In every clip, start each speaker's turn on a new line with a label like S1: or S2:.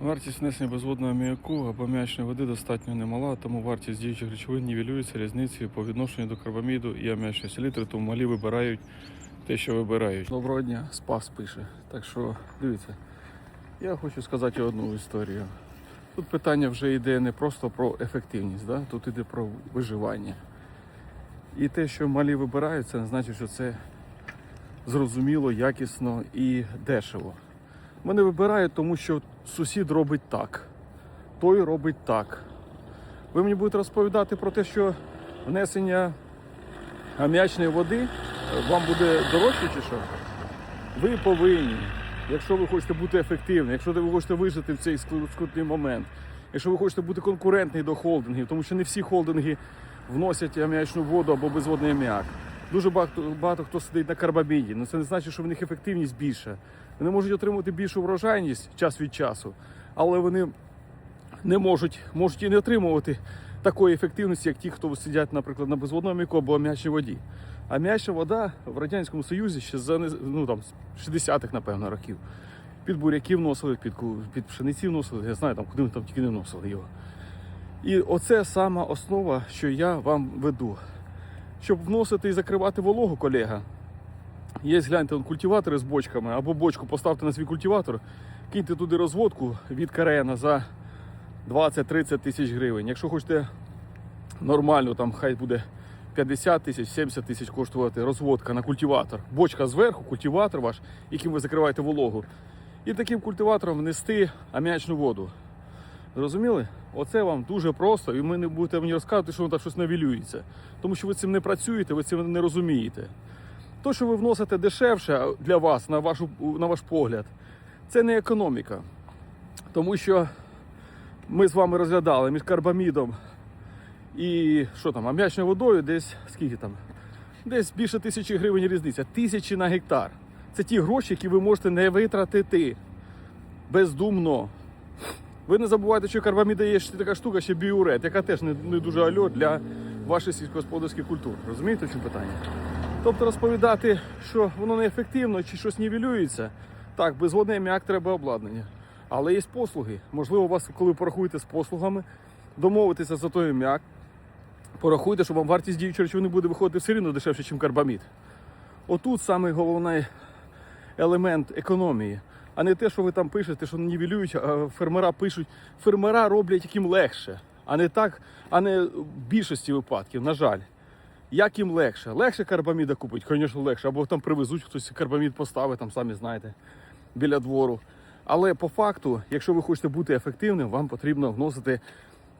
S1: Вартість внесення безводного аміаку або м'ячної води достатньо немала, тому вартість діючих речовин нівелюється різницею по відношенню до карбаміду і аміачної селітри, тому малі вибирають те, що вибирають. Доброго дня, Спас пише. Так що дивіться, я хочу сказати одну історію. Тут питання вже йде не просто про ефективність, да? тут йде про виживання. І те, що малі вибирають, це не значить, що це зрозуміло, якісно і дешево. Вони вибирають, тому що сусід робить так, той робить так. Ви мені будете розповідати про те, що внесення аміачної води е, вам буде дорожче чи що? Ви повинні, якщо ви хочете бути ефективним, якщо ви хочете вижити в цей скрутний момент, якщо ви хочете бути конкурентний до холдингів, тому що не всі холдинги вносять аміачну воду або безводний аміак. Дуже багато, багато хто сидить на карбаміді. Ну це не значить, що в них ефективність більша. Вони можуть отримати більшу врожайність час від часу, але вони не можуть, можуть і не отримувати такої ефективності, як ті, хто сидять, наприклад, на безводному міку або аміачній воді. Аміачна вода в Радянському Союзі ще за ну, там, 60-х, напевно, років. Під буряків вносили, під, під пшениці вносили, я знаю, там, куди там тільки не вносили його. І оце сама основа, що я вам веду. Щоб вносити і закривати вологу, колега, Є, гляньте, культиватори з бочками, або бочку поставте на свій культиватор, киньте туди розводку від карена за 20-30 тисяч гривень. Якщо хочете нормально, там хай буде 50 тисяч, 70 тисяч коштувати розводка на культиватор. Бочка зверху, культиватор ваш, яким ви закриваєте вологу. І таким культиватором внести аміачну воду. Зрозуміли? Оце вам дуже просто, і ви не будете мені розказувати, що воно так щось навілюється. Тому що ви цим не працюєте, ви цим не розумієте. То, що ви вносите дешевше для вас, на, вашу, на ваш погляд, це не економіка. Тому що ми з вами розглядали між карбамідом і що там, ам'ячною водою десь скільки там? Десь більше тисячі гривень різниця. Тисячі на гектар. Це ті гроші, які ви можете не витратити бездумно. Ви не забувайте, що карбаміда є ще така штука, ще біурет, яка теж не, не дуже альо для ваших сільськогосподарських культур. Розумієте в чому питання? Тобто розповідати, що воно неефективно чи щось нівелюється. Так, безводний аміак треба обладнання. Але є послуги. Можливо, у вас, коли ви порахуєте з послугами, домовитися за той аміак, порахуйте, що вам вартість діючої речовини буде виходити все рівно дешевше, ніж карбамід. Отут саме головний елемент економії, а не те, що ви там пишете, що нівелюють, а фермера пишуть. Фермера роблять яким легше, а не так, а не в більшості випадків, на жаль. Як їм легше? Легше карбаміда купить, звісно, легше. Або там привезуть, хтось карбамід поставить, там самі знаєте, біля двору. Але по факту, якщо ви хочете бути ефективним, вам потрібно вносити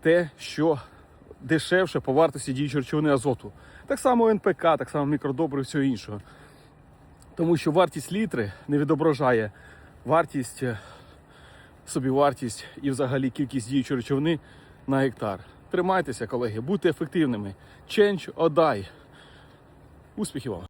S1: те, що дешевше по вартості діючої речовини азоту. Так само НПК, так само мікродобри і все іншого. Тому що вартість літри не відображає вартість, е, собівартість і взагалі кількість діючої речовини на гектар. Тримайтеся, колеги, будьте ефективними. Change or die. Успіхів вам!